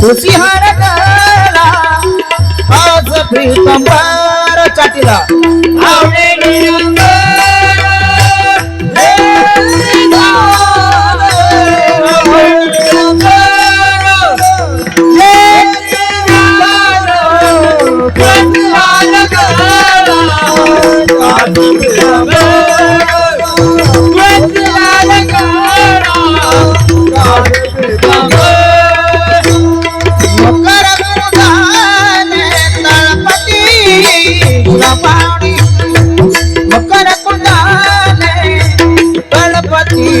खुशिहार कला आज प्रीतम चाटीला.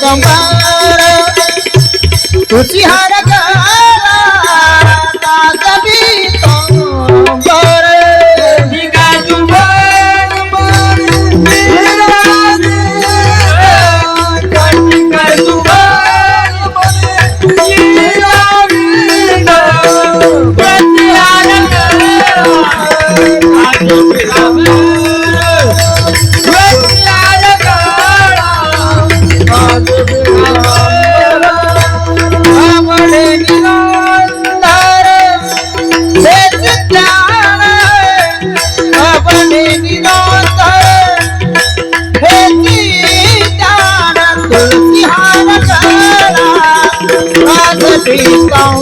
ಕಂಬಾರ ತುಸಿ ಹಾರ Love Yêu.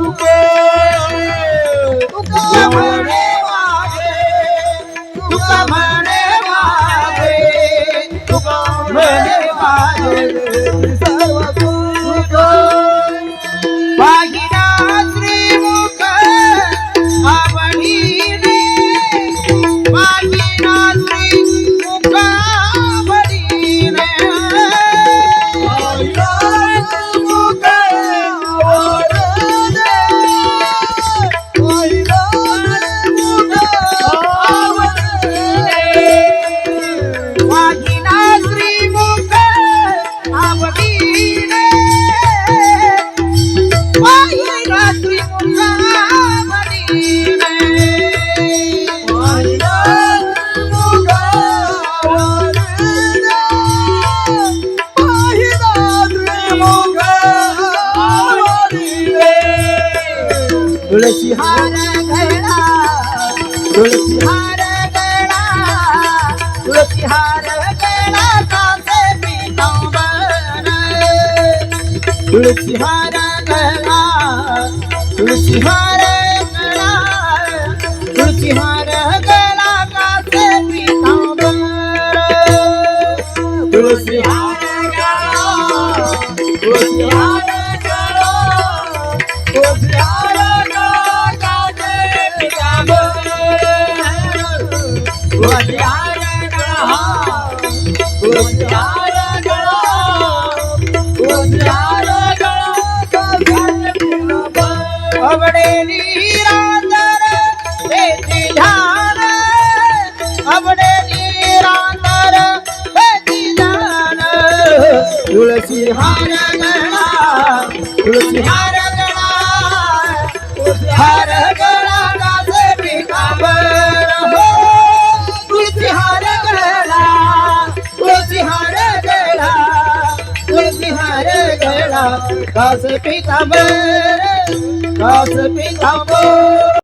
Super! তুই মোরা तुळसीहार गळा तुळसीहार गळा तुळसीहार गळा कासे पितांबर तुलसी हार गळा तुलसी हार गळा तुलसी हार गळा गाजे पिकावर हो तुलसी हार गळा तुलसी हार गळा तुलसी हार गळा गाज पिकावर गाज पिकावर